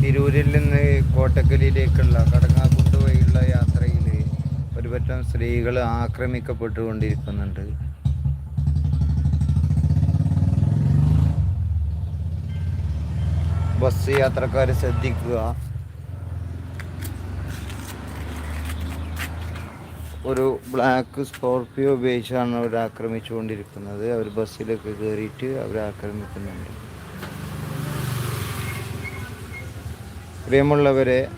തിരൂരിൽ നിന്ന് കോട്ടക്കലിലേക്കുള്ള കടങ്ങാക്കുണ്ട് വഴിയുള്ള യാത്രയിൽ ഒരുപറ്റം സ്ത്രീകൾ ആക്രമിക്കപ്പെട്ടുകൊണ്ടിരിക്കുന്നുണ്ട്. ബസ് യാത്രക്കാർ ശ്രദ്ധിക്കുക. ഒരു ബ്ലാക്ക് സ്കോർപ്പിയോ ഉപയോഗിച്ചാണ് അവർ ആക്രമിച്ചുകൊണ്ടിരിക്കുന്നത്. അവർ ബസ്സിലൊക്കെ കയറിയിട്ട് അവർ ആക്രമിക്കുന്നുണ്ട്. പ്രിയമുള്ളവരെ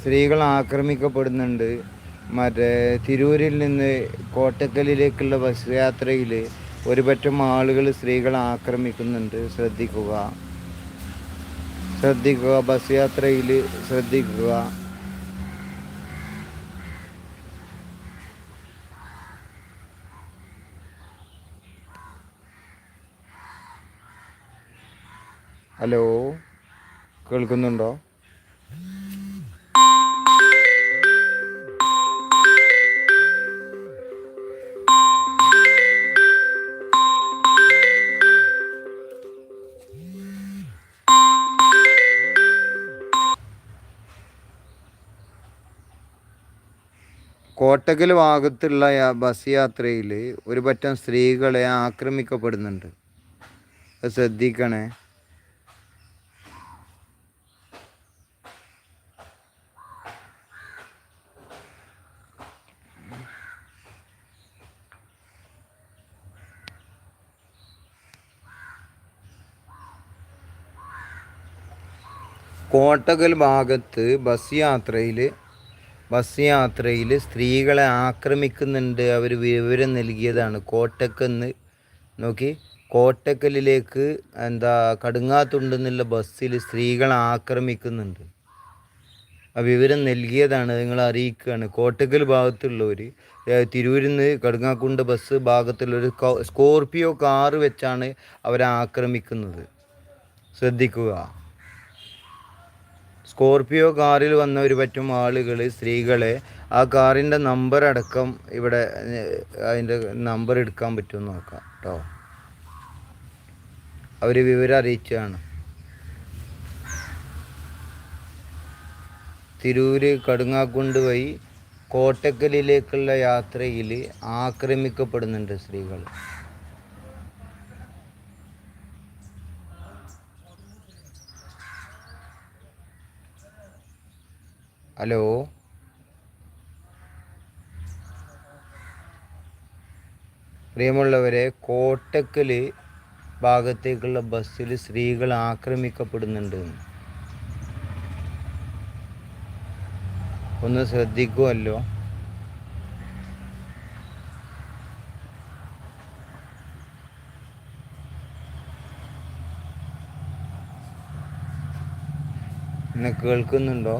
സ്ത്രീകൾ ആക്രമിക്കപ്പെടുന്നുണ്ട്. മറ്റേ തിരൂരിൽ നിന്ന് കോട്ടക്കലിലേക്കുള്ള ബസ് യാത്രയിൽ ഒരുപറ്റം ആളുകൾ സ്ത്രീകളെ ആക്രമിക്കുന്നുണ്ട്. ശ്രദ്ധിക്കുക. ശ്രദ്ധിക്കുക. ബസ് യാത്രയിൽ ശ്രദ്ധിക്കുക. ഹലോ കേൾക്കുന്നുണ്ടോ? കോട്ടക്കൽ ഭാഗത്തുള്ള ബസ് യാത്രയിൽ ഒരു പറ്റം സ്ത്രീകളെ ആക്രമിക്കപ്പെടുന്നുണ്ട്. അത് ശ്രദ്ധിക്കണേ. കോട്ടകൽ ഭാഗത്ത് ബസ് യാത്രയിൽ ബസ് യാത്രയിൽ സ്ത്രീകളെ ആക്രമിക്കുന്നുണ്ട്. അവർ വിവരം നൽകിയതാണ്. കോട്ടക്കെന്ന് നോക്കി. കോട്ടക്കലിലേക്ക് എന്താ കടുങ്ങാത്തുണ്ടെന്നുള്ള ബസ്സിൽ സ്ത്രീകളെ ആക്രമിക്കുന്നുണ്ട്. ആ വിവരം നൽകിയതാണ്. നിങ്ങൾ അറിയിക്കുകയാണ്. കോട്ടക്കൽ ഭാഗത്തുള്ളവർ തിരൂരിൽ നിന്ന് കടുങ്ങാക്കുണ്ട് ബസ് ഭാഗത്തുള്ളൊരു സ്കോർപിയോ കാറ് വെച്ചാണ് അവരെ ആക്രമിക്കുന്നത്. ശ്രദ്ധിക്കുക. സ്കോർപിയോ കാറിൽ ഒരു പറ്റും ആളുകൾ സ്ത്രീകളെ. ആ കാറിന്റെ നമ്പർ അടക്കം ഇവിടെ അതിന്റെ നമ്പർ എടുക്കാൻ പറ്റുമെന്ന് നോക്കാം കേട്ടോ അവർ വിവരം അറിയിച്ചതാണ്. തിരൂര് കടുങ്ങാക്കുണ്ട് വഴി കോട്ടക്കലിലേക്കുള്ള യാത്രയിൽ ആക്രമിക്കപ്പെടുന്നുണ്ട് സ്ത്രീകൾ ഹലോ? പ്രിയമുള്ളവരെ കോട്ടക്കൽ ഭാഗത്തേക്കുള്ള ബസ്സിൽ സ്ത്രീകൾ ആക്രമിക്കപ്പെടുന്നുണ്ട്. ഒന്ന് ശ്രദ്ധിക്കുമല്ലോ എന്നെ കേൾക്കുന്നുണ്ടോ?